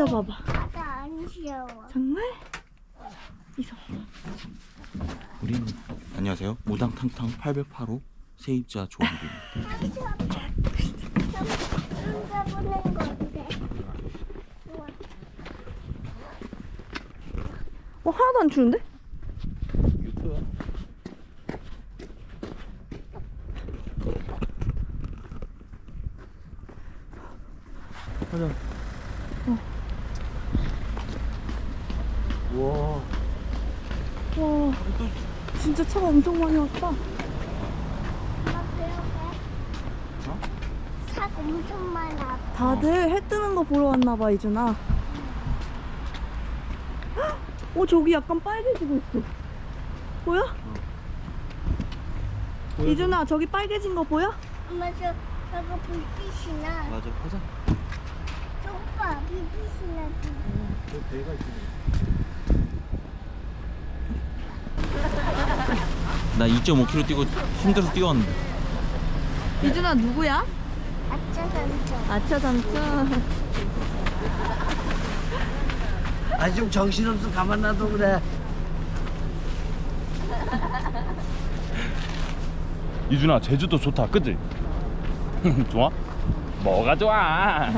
이서 봐봐. 바다 안 귀여워. 정말? 이서. 우리는 안녕하세요. 무당탕탕 808호 세입자 조한규입니다. 누가 보낸 건데? 우와. 어 하나도 안 추운데? 가자. 와. 와 진짜 차가 엄청 많이 왔다. 차 엄청 많아. 다들 해 뜨는 거 보러 왔나 봐 이준아. 헉! 어 저기 약간 빨개지고 있어. 보여? 이준아 저기 빨개진 거 보여? 엄마 저 저거 불빛이 나. 맞아. 가자. 오빠 불빛이 나. 저 배가 있어. 나 2.5km 뛰고 힘들어서 뛰어왔는데. 이준아 누구야? 아차 삼촌. 아차 삼촌. 아 좀 정신없어 가만 놔둬 그래 이준아 제주도 좋다 그지? 좋아? 뭐가 좋아?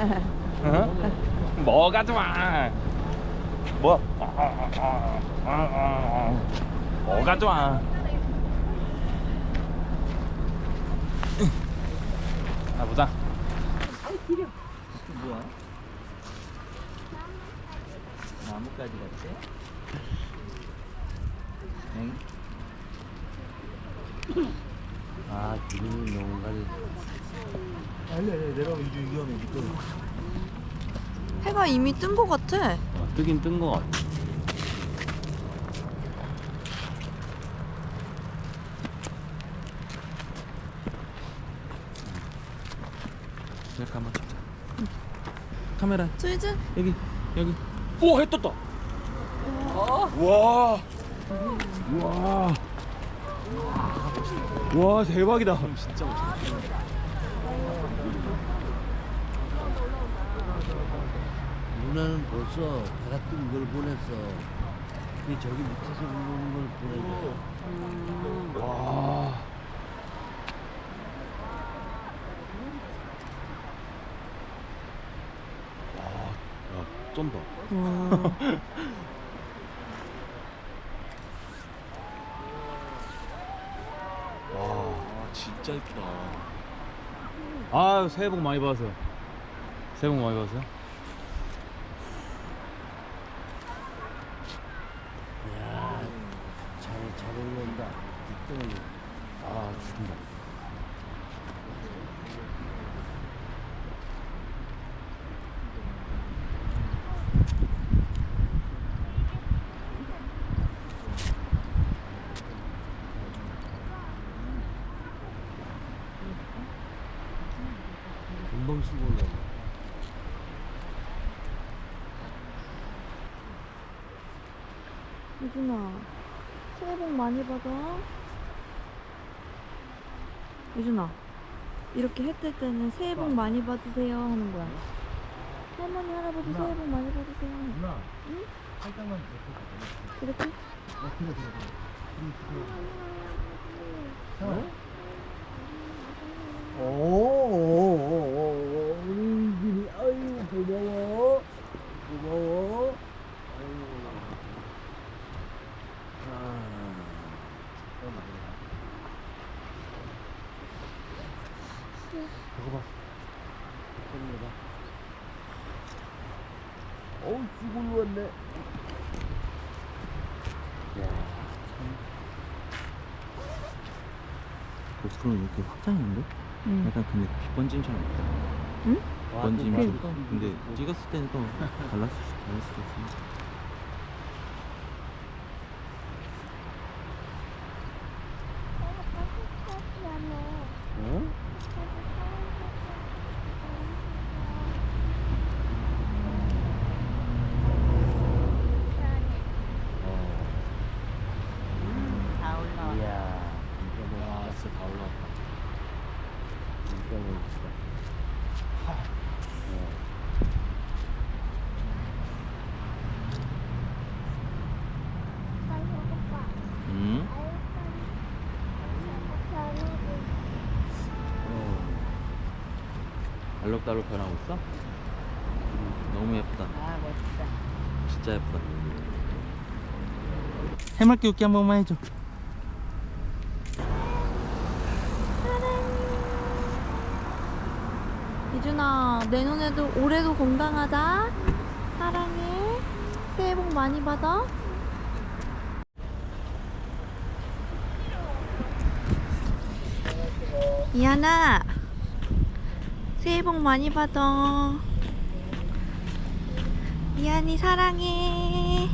어? 뭐가 좋아? 뭐? 아, 아, 아, 아, 아, 아. 뭐가 좋아? 아 보자 뭐야? 나무까지 갔지? 응? 아 기분이 너무 가지 아니 아니 내려가면 이주 위험해 미끄러. 해가 이미 뜬거 같아. 어, 뜨긴 뜬 거 같아 셀카 한번 찍자. 카메라 저 이제 여기 여기. 오! 해 떴다 와 와. 와 대박이다 진짜 멋있다 누나는 벌써 배가 뜬걸 보냈어 근데 저기 밑에서 보는 걸 보내줘 와. 와, 야, 쩐다. 와. 와, 진짜 이쁘다. 아, 새해 복 많이 받으세요. 새해 복 많이 받으세요. 야잘잘 올라온다 뒷등을 아, 죽인다. 금방 쓰고 올라온다 이준아 새해 복 많이 받아. 이준아 이렇게 해 뜰 때는 새해 복 많이 받으세요 하는 거야. 할머니 할아버지 새해 복 많이 받으세요. 누나 응? 살짝만 이렇게? 어 그래 그래 어? 오오오오 우리 이준이 아유 고마워 고마워 아유 아 저거 봐 저거 봐 어우 죽을 왔네 고스로는 이렇게 확장했는데? 응. 약간 근데 번짐처럼 있다. 응? 번짐. 그러니까. 근데 찍었을 때는 또 달랐을 수 달랐을 수 있어. 어? 이야 진짜 아 진짜 다 올라왔다. 진짜 멋있다 알록달록 변하고 있어? 너무 예쁘다. 아 멋있다. 진짜 예쁘다. 해맑게 웃기 한 번만 해줘. 이준아 내년에도 올해도 건강하자 사랑해 새해 복 많이 받아 이하나 새해 복 많이 받아 이한이 사랑해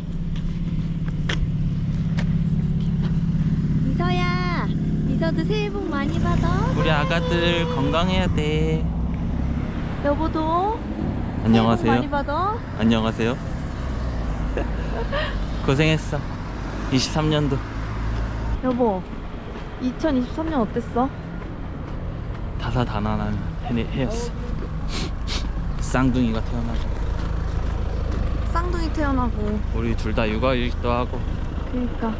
미서야 미서도 새해 복 많이 받아 우리 아가들 건강해야 돼. 여보도 새해 복 안녕하세요. 많이 받아 안녕하세요. 고생했어. 23년도 여보 2023년 어땠어? 다사다난한 해, 해였어. 쌍둥이가 태어나고 쌍둥이 태어나고. 우리 둘 다 육아일도 하고. 그니까.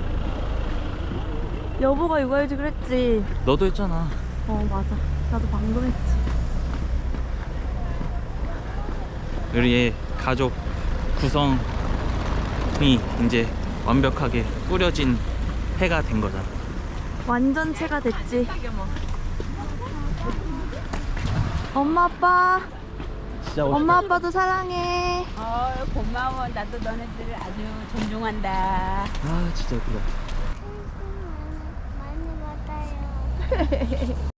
여보가 육아휴직 그랬지. 너도 했잖아. 어 맞아. 나도 방금 했지. 우리의 가족 구성이 이제 완벽하게 꾸려진 해가 된 거잖아. 완전체가 됐지 엄마 아빠 진짜 엄마 아빠도 사랑해 어 고마워. 나도 너네들을 아주 존중한다. 아 진짜 예쁘다. 많이 받아요.